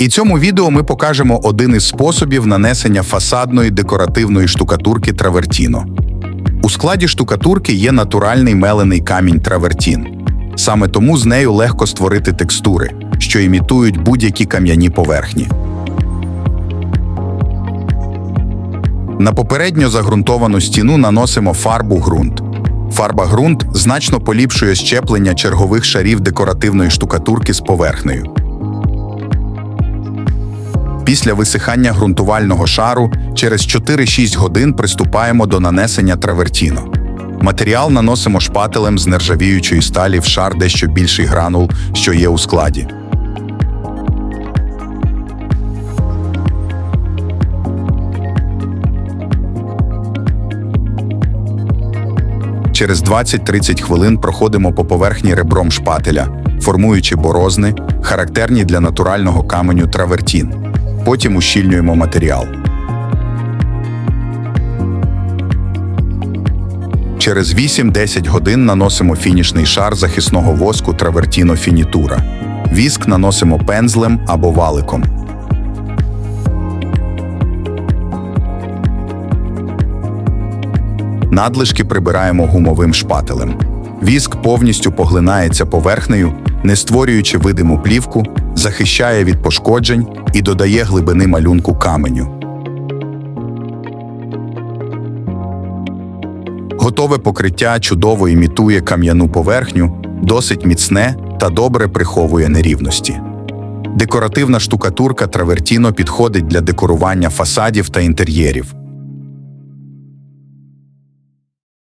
І цьому відео ми покажемо один із способів нанесення фасадної декоративної штукатурки травертіно. У складі штукатурки є натуральний мелений камінь травертін. Саме тому з нею легко створити текстури, що імітують будь-які кам'яні поверхні. На попередньо загрунтовану стіну наносимо фарбу ґрунт. Фарба ґрунт значно поліпшує щеплення чергових шарів декоративної штукатурки з поверхнею. Після висихання ґрунтувального шару через 4-6 годин приступаємо до нанесення травертіно. Матеріал наносимо шпателем з нержавіючої сталі в шар дещо більший гранул, що є у складі. Через 20-30 хвилин проходимо по поверхні ребром шпателя, формуючи борозни, характерні для натурального каменю травертін. Потім ущільнюємо матеріал. Через 8-10 годин наносимо фінішний шар захисного воску травертіно фінітура. Віск наносимо пензлем або валиком. Надлишки прибираємо гумовим шпателем. Віск повністю поглинається поверхнею, не створюючи видиму плівку, захищає від пошкоджень і додає глибини малюнку каменю. Готове покриття чудово імітує кам'яну поверхню, досить міцне та добре приховує нерівності. Декоративна штукатурка травертіно підходить для декорування фасадів та інтер'єрів.